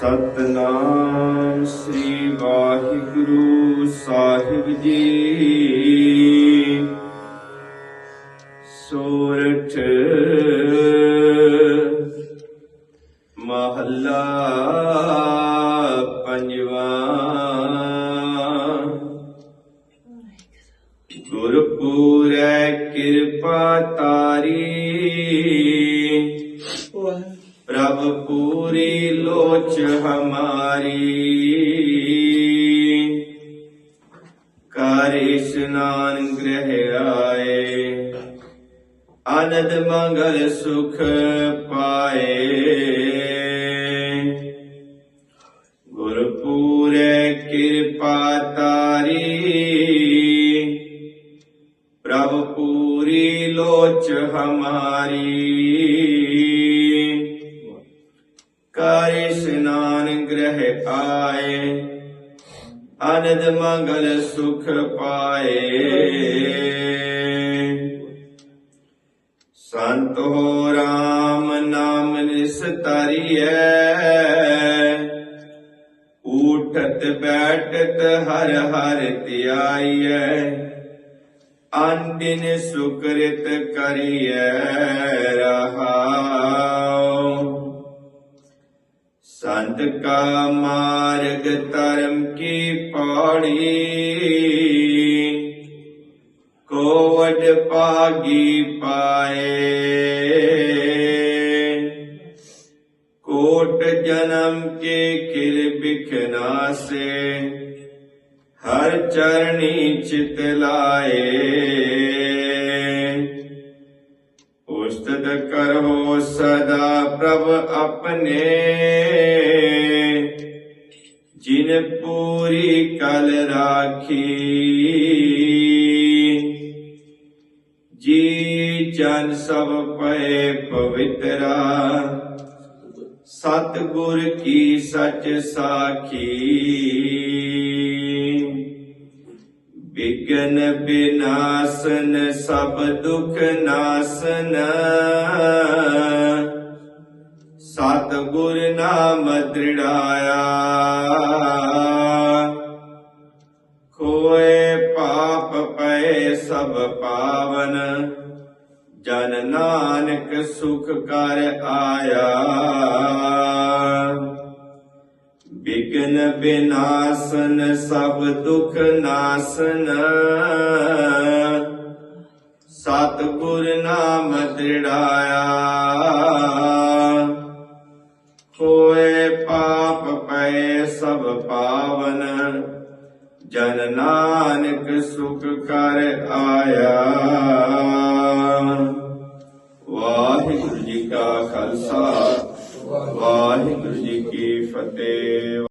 ਸਤਨਾਮ ਸ੍ਰੀ ਵਾਹਿਗੁਰੂ ਸਾਹਿਬ ਜੀ। ਸੋਰਠ ਮਹੱਲਾ ਪੰਜਵਾ। ਗੁਰਪੂਰੈ ਕਿਰਪਾ ਤਾਰੀ। ਪ੍ਰਭ ਪੂਰੀ ਲੋਚ ਹਮਾਰੀ। ਕਰ ਇਸ਼ਨਾਨ ਗ੍ਰਹਿ ਆਏ, ਆਨੰਦ ਮੰਗਲ ਸੁਖ ਪਾਏ। ਗੁਰਪੂਰੈ ਕਿਰਪਾ ਤਾਰੀ, ਪ੍ਰਭ ਪੂਰੀ ਲੋਚ ਹਮਾਰੀ। ਕਰ ਇਸ਼ਨਾਨ ਗ੍ਰਹਿ ਆਏ ਅਨੰਦ ਮੰਗਲ ਸੁਖ ਪਾਏ। ਸੰਤ ਹੋ ਰਾਮ ਨਾਮ ਨਿਸਤਰੀਐ ਉਠਤ ਬੈਠਤ ਹਰ ਹਰ ਧਿਆਈਐ ਅਨਦਿਨ ਸੁਕ੍ਰਿਤ ਕਰੀਐ ਰਹਾਉ। अंत का मार्ग धर्म की पौड़ी कोवड पागी पाए। कोट जन्म के किल बिखना से हर चरणी चितलाए ਉਸਤਤ ਕਰੋ ਸਦਾ ਪ੍ਰਭ ਆਪਣੇ ਜਿਨ ਪੂਰੀ ਕਲ ਰਾਖੀ ਜੀ ਜਨ ਸਭ ਪਏ ਪਵਿੱਤਰਾ ਸਤ ਗੁਰ ਕੀ ਸਚ ਸਾਖੀ ਵਿਗਨ ਬਿਨਾਸਨ, ਸਭ ਦੁਖ ਨਾਸਨ। ਸਤ ਗੁਰ ਨਾਮ ਦ੍ਰਿੜਾਇਆ। ਕੋਏ ਪਾਪ ਪਏ ਸਭ ਪਾਵਨ, ਜਨ ਨਾਨਕ ਸੁਖ ਕਰ ਆਇਆ। ਵਿਗਨ ਬਿਨਾਸਨ, ਸਭ ਦੁਖ ਨਾਸਨ। ਸਤਿਗੁਰ ਨਾਮ ਦ੍ਰਿੜਾਇਆ। ਕੋਏ ਪਾਪ ਪਏ ਸਭ ਪਾਵਨ, ਜਨ ਨਾਨਕ ਸੁਖ ਕਰ ਆਇਆ। ਵਾਹਿਗੁਰੂ ਜੀ ਕਾ ਖਾਲਸਾ। ਵਾਹਿਗੁਰੂ ਜੀ ਕੀ ਫਤਿਹ।